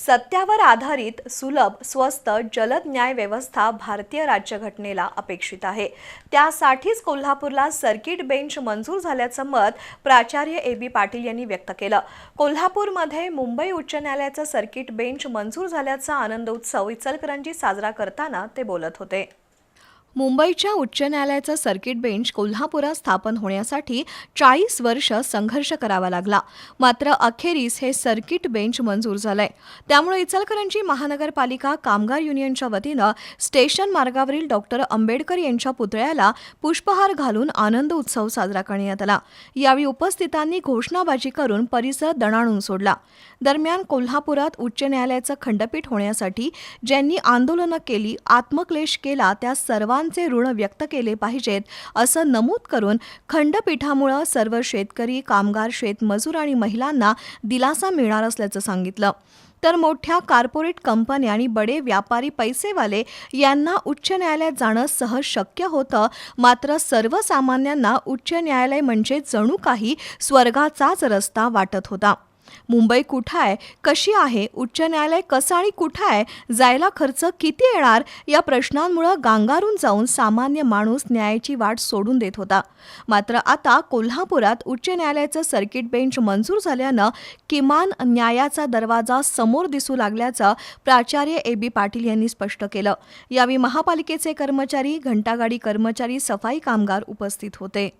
सत्यावर आधारित सुलभ स्वस्त जलद न्याय व्यवस्था भारतीय राज्यघटनेला अपेक्षित आहे. त्यासाठीच कोल्हापूरला सर्किट बेंच मंजूर झाल्याचं मत प्राचार्य ए बी पाटील यांनी व्यक्त केलं. कोल्हापूरमध्ये मुंबई उच्च न्यायालयाचं सर्किट बेंच मंजूर झाल्याचा आनंद उत्सव इचलकरंजी साजरा करताना ते बोलत होते. मुंबईच्या उच्च न्यायालयाचं सर्किट बेंच कोल्हापुरात स्थापन होण्यासाठी चाळीस वर्ष संघर्ष करावा लागला. मात्र अखेरीस हे सर्किट बेंच मंजूर झालंय. त्यामुळे इचलकरंजी महानगरपालिका कामगार युनियनच्या वतीनं स्टेशन मार्गावरील डॉक्टर आंबेडकर यांच्या पुतळ्याला पुष्पहार घालून आनंद उत्सव साजरा करण्यात आला. यावेळी उपस्थितांनी घोषणाबाजी करून परिसर दणाणून सोडला. दरम्यान कोल्हापुरात उच्च न्यायालयाचं खंडपीठ होण्यासाठी ज्यांनी आंदोलनं केली आत्मक्लेश केला त्या सर्वांचे ऋण व्यक्त केले पाहिजेत असं नमूद करून खंडपीठामुळं सर्व शेतकरी कामगार शेतमजूर आणि महिलांना दिलासा मिळणार असल्याचं सांगितलं. तर मोठ्या कार्पोरेट कंपन्या आणि बडे व्यापारी पैसेवाले यांना उच्च न्यायालयात जाणं सहज शक्य होतं मात्र सर्वसामान्यांना उच्च न्यायालय म्हणजे जणू काही स्वर्गाचाच रस्ता वाटत होता. मुंबई कुठं आहे कशी आहे? उच्च न्यायालय कसं आणि कुठं आहे जायला खर्च किती येणार? या प्रश्नांमुळं गांगारून जाऊन सामान्य माणूस न्यायाची वाट सोडून देत होता. मात्र आता कोल्हापुरात उच्च न्यायालयाचं सर्किट बेंच मंजूर झाल्यानं किमान न्यायाचा दरवाजा समोर दिसू लागल्याचं प्राचार्य ए बी पाटील यांनी स्पष्ट केलं. यावेळी महापालिकेचे कर्मचारी घंटागाडी कर्मचारी सफाई कामगार उपस्थित होते.